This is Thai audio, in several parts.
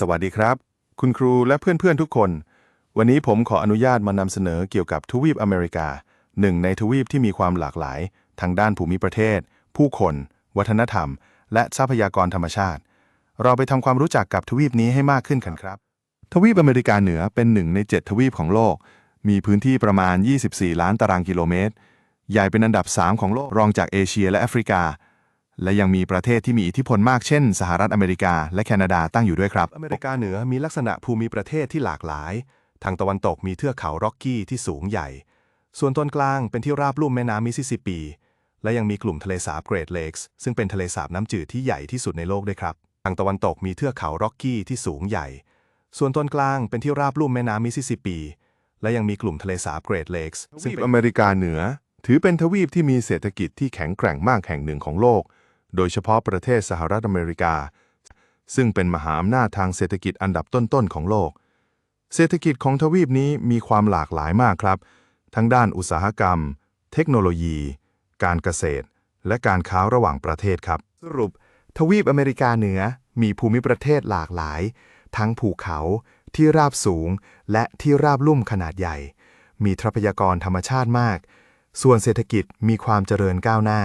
สวัสดีครับ คุณครูและเพื่อนๆทุกคน วันนี้ผมขออนุญาตมานำเสนอเกี่ยวกับทวีปอเมริกา หนึ่งในทวีปที่มีความหลากหลาย ทางด้านภูมิประเทศ ผู้คน วัฒนธรรม และทรัพยากรธรรมชาติ เราไปทำความรู้จักกับทวีปนี้ให้มากขึ้นกันครับ ทวีปอเมริกาเหนือเป็นหนึ่งใน 7 ทวีปของโลก มีพื้นที่ประมาณ 24 ล้านตารางกิโลเมตร ใหญ่เป็นอันดับ 3 ของโลกรองจากเอเชียและแอฟริกา และยังมีประเทศที่มีอิทธิพลมากเช่น สหรัฐอเมริกา และแคนาดาตั้งอยู่ด้วยครับอเมริกาเหนือมีลักษณะภูมิประเทศที่หลากหลาย ทางตะวันตกมีเทือกเขาร็อกกี้ที่สูงใหญ่ ส่วนตอนกลางเป็นที่ราบลุ่มแม่น้ำมิสซิสซิปปี และยังมีกลุ่มทะเลสาบเกรทเลกส์ซึ่งเป็นทะเลสาบน้ำจืดที่ใหญ่ที่สุดในโลกด้วยครับ ทางตะวันตกมีเทือกเขาร็อกกี้ที่สูงใหญ่ ส่วนตอนกลางเป็นที่ราบลุ่มแม่น้ำมิสซิสซิปปี และยังมีกลุ่มทะเลสาบเกรทเลกส์ทวีปอเมริกาเหนือ ถือเป็นทวีปที่มีเศรษฐกิจที่แข็งแกร่งมากแห่งหนึ่งของโลก โดยเฉพาะประเทศสหรัฐอเมริกา ซึ่งเป็นมหาอำนาจทางเศรษฐกิจอันดับต้นๆของโลก เศรษฐกิจของทวีปนี้มีความหลากหลายมากครับ ทั้งด้านอุตสาหกรรม เทคโนโลยี การเกษตร และการค้าระหว่างประเทศครับ สรุป ทวีปอเมริกาเหนือมีภูมิประเทศหลากหลาย ทั้งภูเขาที่ราบสูง และที่ราบลุ่มขนาดใหญ่ มีทรัพยากรธรรมชาติมาก ส่วนเศรษฐกิจมีความเจริญก้าวหน้า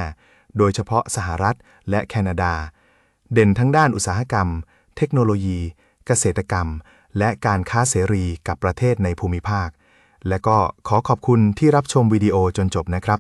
โดยเฉพาะสหรัฐและแคนาดา เด่นทั้งด้านอุตสาหกรรม เทคโนโลยี เกษตรกรรม และการค้าเสรีกับประเทศในภูมิภาค และก็ขอขอบคุณที่รับชมวิดีโอจนจบนะครับ